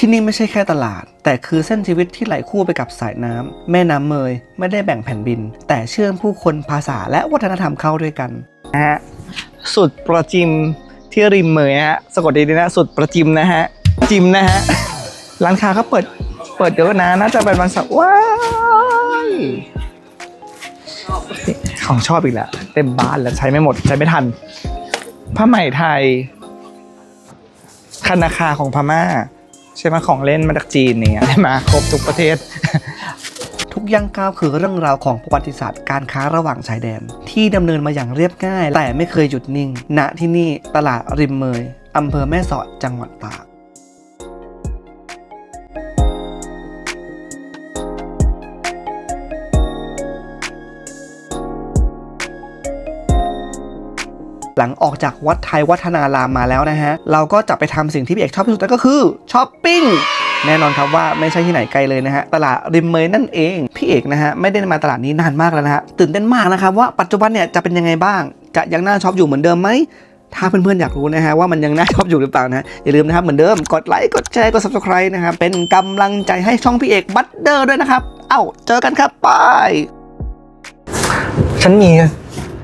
ที่นี่ไม่ใช่แค่ตลาด แต่คือเส้นชีวิตที่ไหลคู่ไปกับสายน้ำแม่น้ำเมย ไม่ได้แบ่งแผ่นดิน แต่เชื่อมผู้คนภาษาและวัฒนธรรมเข้าด้วยกันนะฮะสุดประจิมที่ริมเมยฮะสะกดดีๆนะสุดประจิมนะฮะจิมนะฮะร้านค้าเขาเปิดเปิดเยอะนะน่าจะเป็นวันเสาร์ว้ายของชอบอีกแล้วเต็มบ้านแล้วใช้ไม่หมดใช้ไม่ทันผ้าไหมไทยคนาคาของพม่า ใช่ไหมของเล่นมาจากจีนเนี่ยใช่ไหมครบทุกประเทศ ทุกย่างก้าวคือเรื่องราวของประวัติศาสตร์การค้าระหว่างชายแดน ที่ดำเนินมาอย่างเรียบง่าย แต่ไม่เคยหยุดนิ่ง ณที่นี่ตลาดริมเมยอำเภอแม่สอดจังหวัดตาก หลังออกจากวัดไทยวัฒนารามมาแล้วนะฮะ เราก็จะไปทำสิ่งที่พี่เอกชอบที่สุดนั่นก็คือช้อปปิ้งแน่นอนครับว่าไม่ใช่ที่ไหนไกลเลยนะฮะ ตลาดริมเมยนั่นเอง พี่เอกนะฮะ ไม่ได้มาตลาดนี้นานมากแล้วนะฮะ ตื่นเต้นมากนะครับว่าปัจจุบันเนี่ยจะเป็นยังไงบ้าง จะยังน่าช็อปอยู่เหมือนเดิมไหมถ้าเพื่อนๆอยากรู้นะฮะว่ามันยังน่าชอบอยู่หรือเปล่านะ อย่าลืมนะครับเหมือนเดิมกดไลค์กดแชร์กด subscribe นะครับเป็นกำลังใจให้ช่องพี่เอกบัตเดอร์ด้วยนะครับ เอ้าเจอกันครับบายฉันมี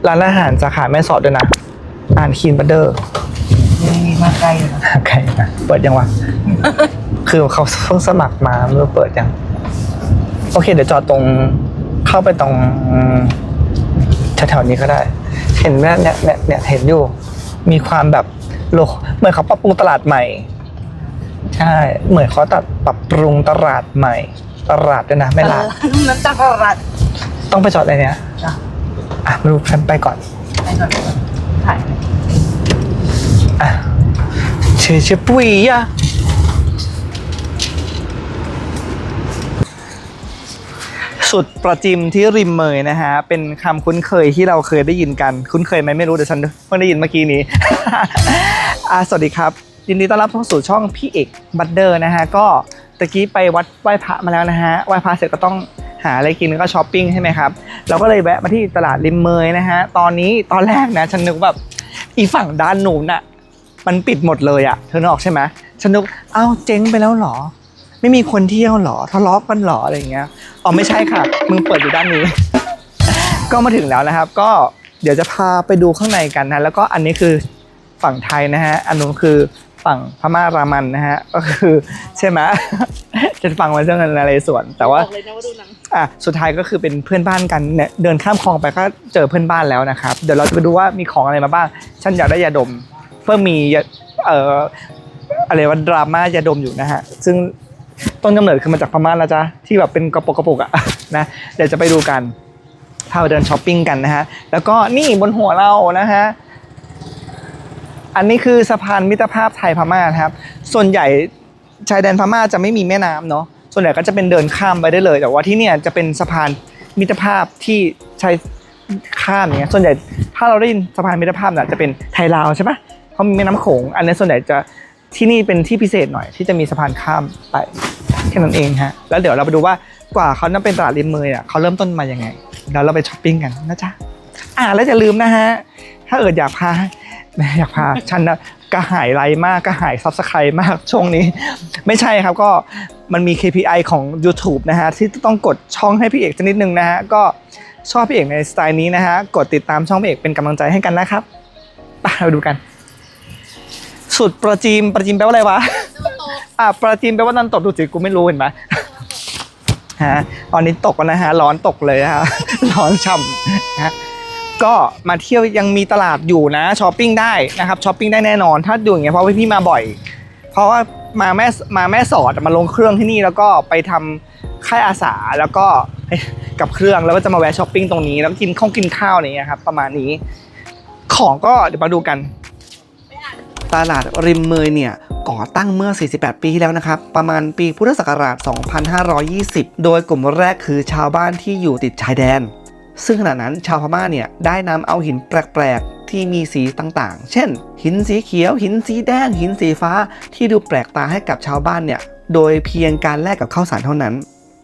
ร้านอาหารสาขาแม่สอดด้วยนะ อ่านคีนบัตเดอร์นี่มาไกลเลยนะโอเคนะเปิดยังวะ คือเขาเพิ่งสมัครมาไม่รู้เปิดยัง โอเค เดี๋ยวจอดตรงเข้าไปตรงแถวๆนี้ก็ได้ เห็นไหมเนี่ยเนี่ยเนี่ยเห็นอยู่ มีความแบบโลกเหมือนเขาปรับปรุงตลาดใหม่ ใช่ เหมือนเขาตัดปรับปรุงตลาดใหม่ ตลาดด้วยนะไม่ลาดน้ำตาลรัดต้องไปจอดอะไรเนี่ยจ้ะอะไม่รู้ฉันไปก่อนไปก่อน ถ่ายอะเชเชปุยอะสุดประจิมที่ริมเมยนะฮะ เป็นคำคุ้นเคยที่เราเคยได้ยินกัน คุ้นเคยไหมไม่รู้แต่ฉันเพิ่งได้ยินเมื่อกี้นี้ อะสวัสดีครับ ยินดีต้อนรับเข้าสู่ช่องพี่เอกบัตเดอร์นะฮะ ก็ตะกี้ไปวัดไหว้พระมาแล้วนะฮะ ไหว้พระเสร็จก็ต้อง หาอะไรกินก็ช้อปปิ้งใช่ไหมครับ เราก็เลยแวะมาที่ตลาดริมเมยนะฮะ ตอนนี้ตอนแรกนะฉันนึกแบบอีฝั่งด้านหนู้นอะมันปิดหมดเลยอะเธอนึกออกใช่ไหมฉันนึกเอ้าเจ๊งไปแล้วหรอ ไม่มีคนเที่ยวหรอทะเลาะกันหรออะไรอย่างเงี้ยอ๋อไม่ใช่ค่ะ มึงเปิดอยู่ด้านนี้ ก็มาถึงแล้วนะครับ ก็เดี๋ยวจะพาไปดูข้างในกันนะแล้วก็อันนี้คือฝั่งไทยนะฮะอันนู้นคือฝั่งพม่ารามันนะฮะก็คือใช่ไหม จะฟังมาเรื่องอะไรส่วน แต่ว่าบอกเลยนะว่าดูหนังอะสุดท้ายก็คือเป็นเพื่อนบ้านกันเนี่ยเดินข้ามคลองไปก็เจอเพื่อนบ้านแล้วนะครับ เดี๋ยวเราจะไปดูว่ามีของอะไรมาบ้าง ฉันอยากได้ยาดม เพื่อมียาเอ่ออะไรว่าดราม่ายาดมอยู่นะฮะ ซึ่งต้นกำเนิดคือมาจากพม่านะจ๊ะที่แบบเป็นกระปุกกระปุกอะนะเดี๋ยวจะไปดูกันพาไปเดินช้อปปิ้งกันนะฮะ แล้วก็นี่บนหัวเรานะฮะอันนี้คือสะพานมิตรภาพไทยพม่านะครับ ส่วนใหญ่ ชายแดนพม่าจะไม่มีแม่น้ำเนาะส่วนใหญ่ก็จะเป็นเดินข้ามไปได้เลย แต่ว่าที่เนี่ยจะเป็นสะพานมิตรภาพที่ใช้ข้ามเงี้ยส่วนใหญ่ถ้าเราได้ยินสะพานมิตรภาพน่ะจะเป็นไทยลาวใช่ปะเขามีแม่น้ำโขง อันนี้ส่วนใหญ่จะที่นี่เป็นที่พิเศษหน่อยที่จะมีสะพานข้ามไปแค่นั้นเองฮะแล้วเดี๋ยวเราไปดูว่ากว่าเขานั่นเป็นตลาดริมเมยอะเขาเริ่มต้นมายังไงเดี๋ยวเราไปช้อปปิ้งกันนะจ๊ะอ่าแล้วอย่าลืมนะฮะถ้าเอิดอยากพาอยากพาฉันนะ กระหายไลค์มากกระหายซับสไครต์มากช่วงนี้ ไม่ใช่ครับก็มันมี KPI ของ YouTube นะฮะที่ต้องกดช่องให้พี่เอกสักนิดนึงนะฮะก็ชอบพี่เอกในสไตล์นี้นะฮะกดติดตามช่องพี่เอกเป็นกำลังใจให้กันนะครับไปเราดูกันสุดประจิมประจิมแปลว่าอะไรวะอะประจิมแปลว่านันตกดูสิกูไม่รู้เห็นไหมฮะตอนนี้ตกแล้วนะฮะร้อนตกเลยฮะร้อนฉ่ำนะฮะ ก็มาเที่ยวยังมีตลาดอยู่นะช้อปปิ้งได้นะครับช้อปปิ้งได้แน่นอน ถ้าดูอย่างเงี้ยเพราะว่าพี่มาบ่อย เพราะว่ามาแม่มาแม่สอดมาลงเครื่องที่นี่แล้วก็ไปทำค่ายอาสาแล้วก็กับเครื่องแล้วก็จะมาแวะช้อปปิ้งตรงนี้แล้วกินข้าวกินข้าวอย่างเงี้ยครับประมาณนี้ ของก็เดี๋ยวมาดูกัน ตลาดริมเมยเนี่ยก่อตั้งเมื่อ 48 ปีที่แล้วนะครับ ประมาณปีพุทธศักราช 2520 โดยกลุ่มแรกคือชาวบ้านที่อยู่ติดชายแดน ซึ่งขณะนั้นชาวพม่าเนี่ยได้นำเอาหินแปลกๆ ที่มีสีต่างๆ เช่น หินสีเขียว หินสีแดง หินสีฟ้า ที่ดูแปลกตาให้กับชาวบ้านเนี่ยโดยเพียงการแลกกับข้าวสารเท่านั้น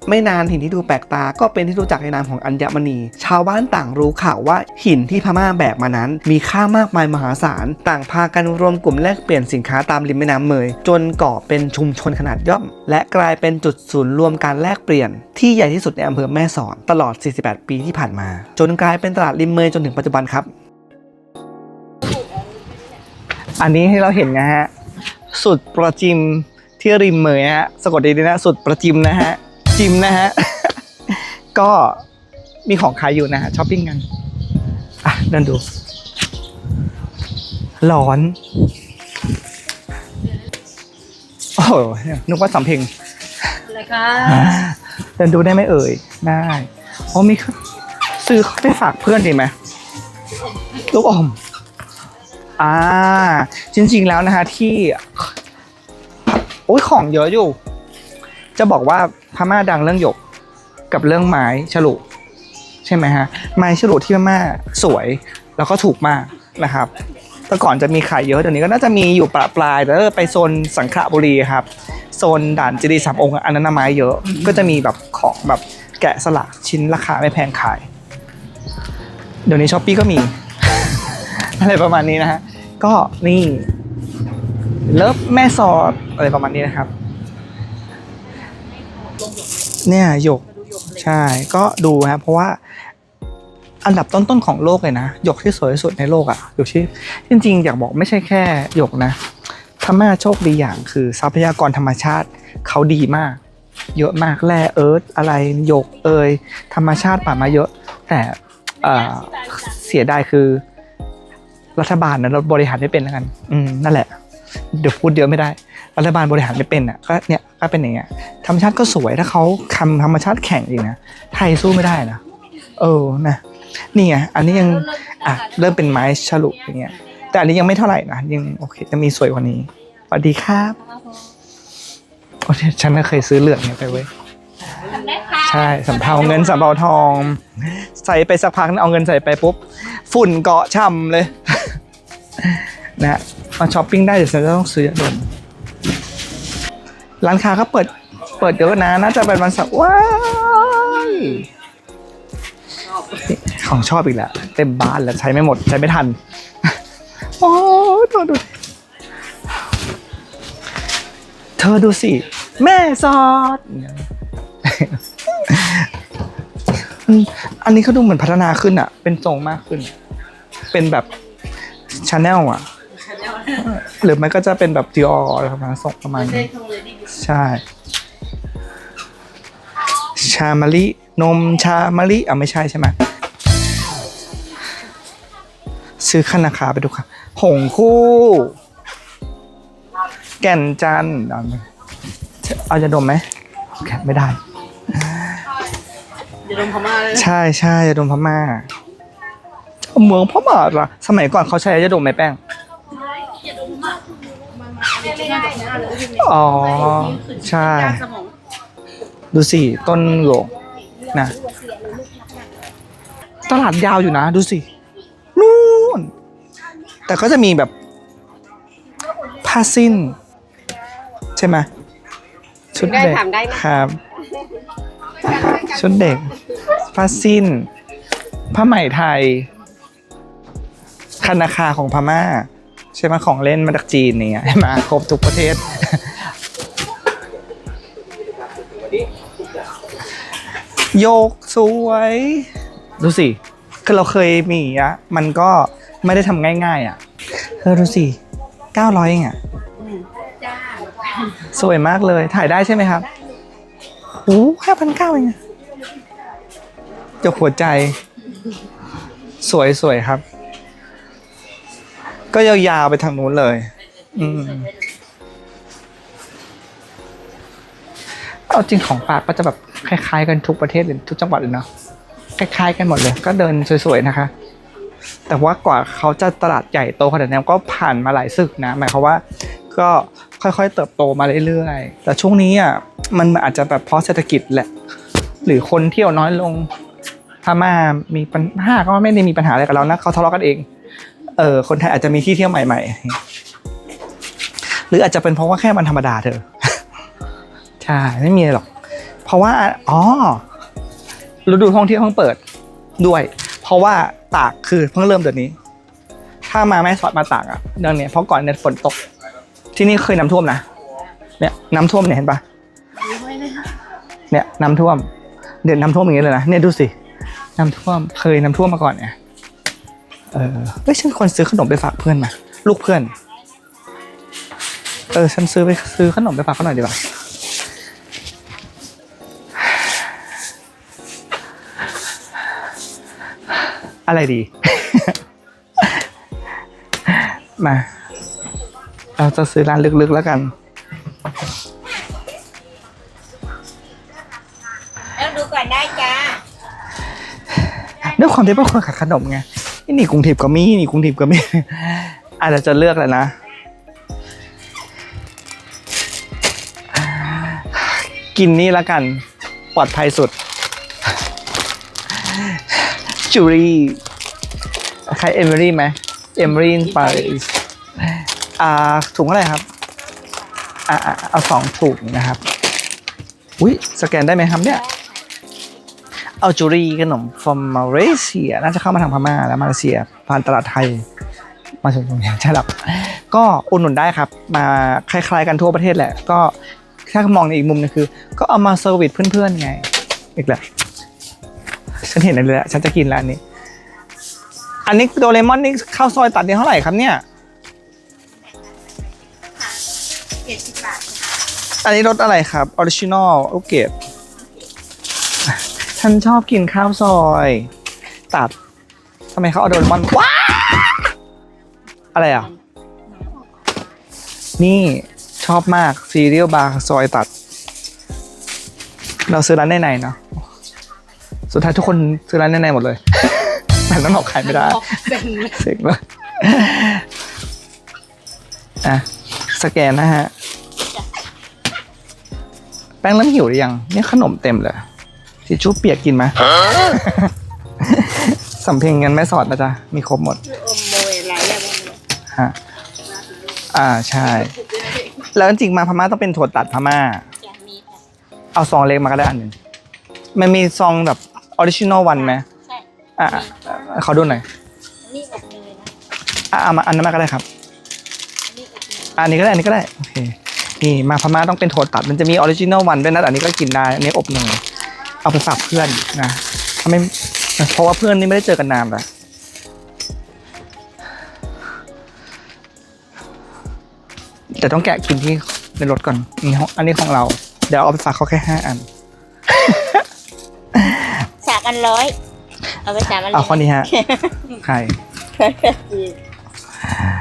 ไม่นานหินที่ดูแปลกตาก็เป็นที่รู้จักในนามของอัญมณี ชาวบ้านต่างรู้ข่าวว่าหินที่พม่าแบกมานั้น มีค่ามากมายมหาศาล ต่างพากันรวมกลุ่มแลกเปลี่ยนสินค้าตามริมแม่น้ำเมย จนก่อเป็นชุมชนขนาดย่อม และกลายเป็นจุดศูนย์รวมการแลกเปลี่ยน ที่ใหญ่ที่สุดในอำเภอแม่สอดตลอด 48 ปีที่ผ่านมา จนกลายเป็นตลาดริมเมยจนถึงปัจจุบันครับ อันนี้ให้เราเห็นนะฮะสุดประจิมที่ริมเมยฮะสะกดดีๆนะสุดประจิมนะฮะ จิมนะฮะ ก็มีของขายอยู่นะฮะช้อปปิ้งกัน อะเดินดู ร้อน โอ้โหนึกว่าสำเพ็งอะไรคะเดินดูได้ไหมเอ่ย ได้อ๋อมีซื้อไปฝากเพื่อนดีไหมลูกอมอ่า จริง ๆ แล้วนะฮะที่ โอ้ยของเยอะอยู่ จะบอกว่า พม่าดังเรื่องหยกกับเรื่องไม้ฉลุใช่ไหมฮะไม้ฉลุที่พม่าสวยแล้วก็ถูกมากนะครับแต่ก่อนจะมีขายเยอะเดี๋ยวนี้ก็น่าจะมีอยู่ปลาปลายแต่ถ้าไปโซนสังขละบุรีครับโซนด่านเจดีย์สามองค์อันนั้นไม้เยอะก็จะมีแบบของแบบแกะสลักชิ้นราคาไม่แพงขาย เดี๋ยวนี้ช้อปปี้ก็มี อะไรประมาณนี้นะฮะก็นี่เลิฟแม่สอดอะไรประมาณนี้นะครับ เนี่ยหยกใช่ ก็ดูครับเพราะว่าอันดับต้นๆของโลกเลยนะหยกที่สวยที่สุดในโลกอะหยกที่จริงๆ อยากบอกไม่ใช่แค่หยกนะพม่าโชคดีอย่างคือทรัพยากรธรรมชาติเขาดีมาก เยอะมากแร่เอิร์ธอะไรหยกเอยธรรมชาติป่ามาเยอะ แต่เอ่อเสียดายคือ รัฐบาลนะเราบริหารไม่เป็นแล้วกัน อืมนั่นแหละ เดี๋ยวพูดเยอะไม่ได้ รัฐบาลบริหารไม่เป็นอะก็เนี่ยก็เป็นอย่างเงี้ยธรรมชาติก็สวยถ้าเขาทำธรรมชาติแข่งอีกนะไทยสู้ไม่ได้นะเออนะนี่ไงอันนี้ยังอะเริ่มเป็นไม้ฉลุอย่างเงี้ยแต่อันนี้ยังไม่เท่าไหร่นะยังโอเคจะมีสวยกว่านี้สวัสดีครับโอ้ยฉันน่ะเคยซื้อเหลืองเนี่ยไปเว้ยใช่สำเภาเงินสำเภาทอง ใส่ไปสักพักนึงเอาเงินใส่ไปปุ๊บ ฝุ่นเกาะช่ำเลยนะฮะมาช้อปปิ้งได้เดี๋ยวฉันจะต้องซื้อยาดม ร้านค้าเขาเปิด เปิดเยอะนะ น่าจะเป็นวันเสาร์ว้ายของชอบอีกแล้วเต็มบ้านแล้วใช้ไม่หมดใช้ไม่ทัน โอ้ดูดู เธอดูสิ แม่ซอสอืมอันนี้เขาดูเหมือนพัฒนาขึ้นอะ เป็นทรงมากขึ้น เป็นแบบชาแนลอะ หรือมันก็จะเป็นแบบดิอออะไรประมาณส่งประมาณนี้ ใช่ ชามะลิ นมชามะลิอะไม่ใช่ใช่ไหมซื้อขนาคาไปดูค่ะหงคู่ แก่นจันทร์เอาไหมเอาจะดมไหมโอเคไม่ได้อย่าดมพม่าเลยใช่ใช่ยาดมพม่าเมืองพม่าล่ะสมัยก่อนเขาใช้ยาดมไหมแป้ง ไม่ได้นะเลยอ๋อใช่ สมองดูสิ ต้นหลวงนะ ตลาดยาวอยู่นะ ดูสิ นู่น แต่ก็จะมีแบบผ้าสิ้น ใช่ไหมชุดเด็กครับ ชุดเด็กผ้าสิ้นผ้าไหมไทยคานาคาของพม่า ใช่ไหมของเล่นมาจากจีนเนี่ยมาครบทุกประเทศ โยกสวย ดูสิ คือเราเคยมีอะมันก็ไม่ได้ทำง่ายๆ อะเธอดูสิเก้าร้อยเองอะสวยมากเลยถ่ายได้ใช่ไหมครับโอ้ห้าพันเก้าเองอะจบหัวใจ สวยสวยครับ ก็ยาวๆไปทางนู้นเลย อืม เอาจริงของปากก็จะแบบคล้ายๆกันทุกประเทศเลยทุกจังหวัดเลยเนาะคล้ายๆกันหมดเลย ก็เดินสวยๆนะคะ แต่ว่ากว่าเขาจะตลาดใหญ่โตขนาดนี้ก็ผ่านมาหลายศึกนะหมายความว่า ก็ค่อยๆเติบโตมาเรื่อยๆแต่ช่วงนี้อะมันอาจจะแบบเพราะเศรษฐกิจแหละ หรือคนเที่ยวน้อยลงพม่ามีปัญหาก็ไม่ได้มีปัญหาอะไรกับเรานะเขาทะเลาะกันเอง เออคนไทยอาจจะมีที่เที่ยวใหม่ ๆ หรืออาจจะเป็นเพราะว่าแค่มันธรรมดาเธอใช่ไม่มีอะไรหรอกพเพราะว่าอ๋อฤดูท่องเที่ยวเพิ่งเปิดด้วย เพราะว่าตากคือเพิ่งเริ่มเดือนนี้ ถ้ามาแม่สอดมาตากอะเดือนเนี้ยเพราะก่อนเนี่ยฝนตก ที่นี่เคยน้ำท่วมนะเนี่ยน้ำท่วมเนี่ยเห็นปะเนี่ยน้ำท่วม เดี๋ยวน้ำท่วมอย่างเงี้ยเลยนะเนี่ยดูสิน้ำท่วมเคยน้ำท่วมมาก่อนเนี่ย เออเฮ้ยฉันคนซื้อขนมไปฝากเพื่อนมาลูกเพื่อน เออ ฉันซื้อไปซื้อขนมไปฝากเขาหน่อยดีกว่าอะไรดี มา เราจะซื้อร้านลึกๆแล้วกัน แล้วดูก่อนได้จ้าด้วยความที่เป็นคนขายขนมไง นี่นี่กรุงเทพก็มีนี่กรุงเทพก็มีอาจจะจะเลือกแล้วนะ กินนี่ละกัน ปลอดภัยสุด จูรี่ใครเอมิลี่ไหมเอมิลี่ปารีสอ่าถุงเท่าไรครับอ่าเอาสองถุงนะครับ อุ้ยสแกนได้ไหมครับเนี่ย อัลจูรีขนม from Malaysia น่าจะเข้ามาทางพม่าและมาเลเซียผ่านตลาดไทย มาถึงตรงนี้ใช่หรอก็อุดหนุนได้ครับ มาคล้ายๆกันทั่วประเทศแหละ ก็ถ้ามองในอีกมุมนึงคือ ก็เอามาเซอร์วิสเพื่อนๆไง อีกแล้วฉันเห็นอะไรแล้วฉันจะกินแล้วอันนี้ อันนี้โดเรมอนนี่ข้าวซอยตัดเนี่ยเท่าไหร่ครับเนี่ยเจ็ดสิบบาทอันนี้รสอะไรครับออริจินอลโอเค ฉันชอบกินข้าวซอยตัดทำไมเขาเอาโดเรมอนว้าอะไรอะ นี่ชอบมากซีเรียลบาร์ซอยตัด เราซื้อร้านในๆเนาะสุดท้ายทุกคนซื้อร้านในๆหมดเลย แต่น้ำหอกขายไม่ได้เซ็งเลยเสร็จเลยอะสแกนนะฮะ แป้งเริ่มหิวหรือยัง นี่ขนมเต็มเลย ทิชชู่เปียกกินไหมสำเพ็งกันไม่สอดนะจ๊ะ มีครบหมดคืออมโมยไรอะมันเนี่ยฮะอ่าใช่ แล้วจริงๆมาพม่าต้องเป็นถั่วตัดพม่าจะมีค่ะเอาซองเล็กมาก็ได้อันหนึ่งมันมีซองแบบออริจินอลวันไหมใช่อะอะอะขอดูหน่อยนี่อบเนยนะอะเอามาอันนั้นมาก็ได้ครับอันนี้อบเนยอันนี้ก็ได้อันนี้ก็ได้โอเคนี่มาพม่าต้องเป็นถั่วตัดมันจะมีออริจินอลวันด้วยนะแต่อันนี้ก็กินได้อันนี้อบเนย เอาไปฝากเพื่อนนะถ้าไม่เพราะว่าเพื่อนนี่ไม่ได้เจอกันนานแล้วแต่ต้องแกะกินที่ในรถก่อนนี่ของอันนี้ของเรา เดี๋ยวเอาไปฝากเขาแค่ห้าอันสามอันร้อยเอาไปสามอันเอาข้อนี้ฮะใคร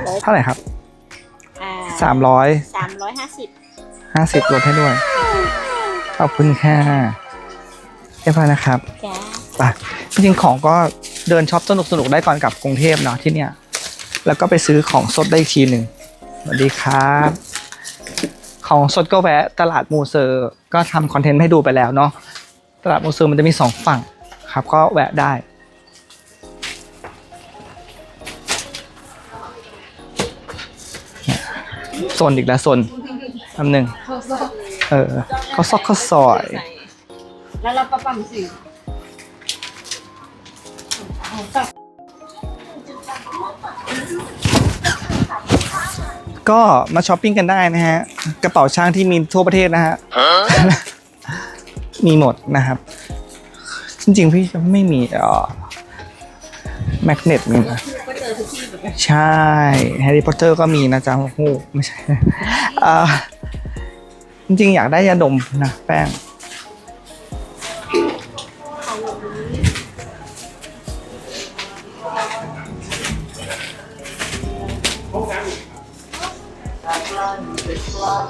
ร้อยเท่าไหร่ครับอ่าสามร้อยสามร้อยห้าสิบห้าสิบลดให้ด้วย ขอบคุณค่ะ เรียบร้อยนะครับจ้าไปจริงๆของก็เดินช็อปสนุกสนุกๆได้ก่อนกลับกรุงเทพเนาะที่เนี่ย แล้วก็ไปซื้อของสดได้อีกทีหนึ่งสวัสดีครับ ของสดก็แวะตลาดมูเซอร์ก็ทำคอนเทนต์ให้ดูไปแล้วเนาะตลาดมูเซอร์มันจะมีสองฝั่งครับ ก็แวะได้เนี่ยโซนอีกแล้วโซนคำหนึ่งเออเขาซอกข้าวซอย แล้วเราประปั๊มสิก็มาช้อปปิ้งกันได้นะฮะ กระเป๋าช้างที่มีทั่วประเทศนะฮะ มีหมดนะครับ จริงๆ พี่ไม่มีเอ่อแมกเนตมีนะก็เจอทุกที่เหมือนกันใช่แฮร์รี่พอตเตอร์ก็มีนะจ๊ะโอ้โหไม่ใช่อ่าจริงๆ อยากได้ยาดมนะแป้ง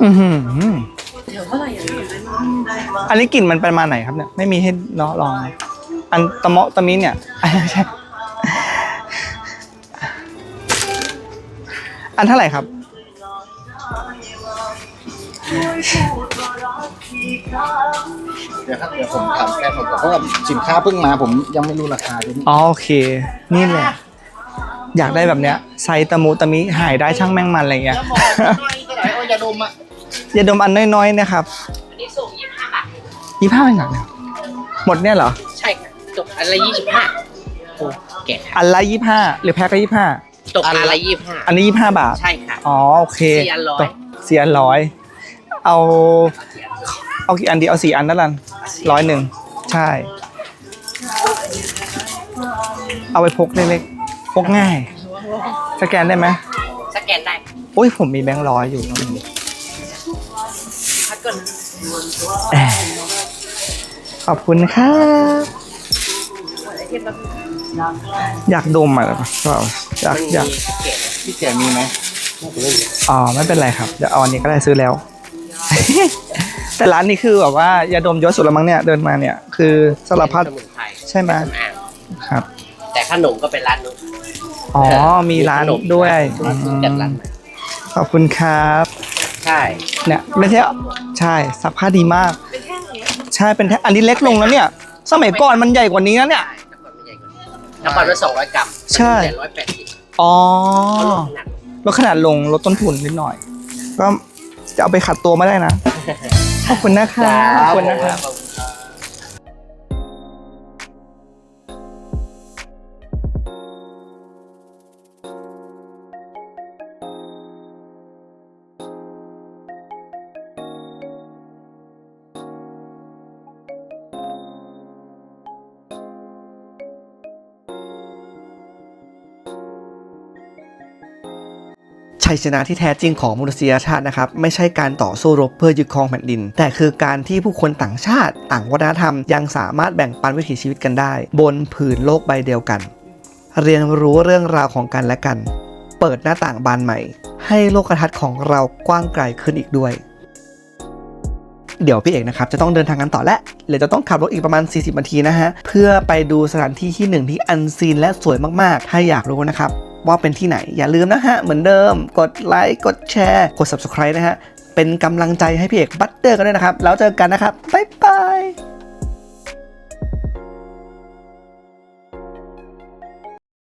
อือหือเดี๋ยวเท่าไหร่อย่างนี้อันนี้กลิ่นมันประมาณไหนครับเนี่ยไม่มีให้เนาะลอง อันตะเมาะตะมิเนี่ยไม่ใช่อันเท่าไหร่ครับ เดี๋ยวครับเดี๋ยวผมถามแฟนผมก่อนเพราะว่าสินค้าเพิ่งมาผมยังไม่รู้ราคาด้วยอ๋อโอเค นี่แหละ อยากได้แบบเนี้ยไซส์ตะมูตะมิหายได้ช่างแม่งมันอะไรเงี้ยจะบอกน้อย เท่าไหร่เอายาดมอะอย่าดมอันน้อยๆนะครับ อันนี้ส่งยี่สิบห้าบาทยี่ห้าอย่างเนี่ยหมดเนี่ยเหรอ ใช่ค่ะตกอันละยี่สิบห้าโอ้แก่อันละยี่ห้าหรือแพ็คละยี่ห้าตกอันละยี่สิบห้าอันนี้ยี่ห้าบาท ใช่ค่ะ อ๋อโอเคสี่อันร้อยตกสี่อันร้อย เอา เอากี่อันดี เอาสี่อันนั่นละร้อยหนึ่ง ใช่ เอาไปพกเล็กๆพกง่าย สแกนได้ไหมสแกนได้โอ้ยผมมีแบงค์ร้อยอยู่พักก่อนแอบขอบคุณครับอยากดมอะเปล่าอยากมันอยากมีแก่นะพี่แกมีไหมอ๋อไม่เป็นไรครับเดี๋ยวเอาอันนี้ก็ได้ซื้อแล้ว แต่ร้านนี้คือแบบว่ายาดมเยอะสุดแล้วมั้งเนี่ยเดินมาเนี่ย คือสารพัดสมุนไพรใช่ไหมสำอางครับ แต่ขนมก็เป็นร้านนู้นอ๋อมีร้านด้วยร้านนู้นจัดร้านใหม่ข อบคุณครับ ใช่ เนี่ยไม่ใช่ใช่ซักผ้าดีมากใช่เป็นแท่งอันนี้เล็กลงแล้วเนี่ย สมัยก่อนมันใหญ่กว่านี้นะเนี่ยใช่นครไม่ใหญ่กว่านี้นครละสองร้อยกรัมใช่ ร้อยแปดสิบอ๋อเขาลดขนาดลดขนาดลงลดต้นทุนนิดหน่อย ก็จะเอาไปขัดตัวมาได้นะ ขอบคุณนะคะขอบคุณนะคะ ชัยชนะที่แท้จริงของมนุษยชาตินะครับไม่ใช่การต่อสู้รบเพื่อยึดครองแผ่นดิน แต่คือการที่ผู้คนต่างชาติ ต่างวัฒนธรรม ยังสามารถแบ่งปันวิถีชีวิตกันได้ บนผืนโลกใบเดียวกัน เรียนรู้เรื่องราวของกันและกัน เปิดหน้าต่างบานใหม่ ให้โลกทัศน์ของเรากว้างไกลขึ้นอีกด้วย เดี๋ยวพี่เอกนะครับจะต้องเดินทางกันต่อและเดี๋ยวจะต้องขับรถอีกประมาณ 40นาทีนะฮะเพื่อไปดูสถานที่ที่หนึ่งที่อันซีนและสวยมากๆ ถ้าอยากรู้นะครับว่าเป็นที่ไหนอย่าลืมนะฮะ เหมือนเดิม กดไลค์ กดแชร์ กด subscribe นะฮะ เป็นกำลังใจให้พี่เอกบัตเตอร์กันด้วยนะครับ แล้วเจอกันนะครับ บ๊ายบาย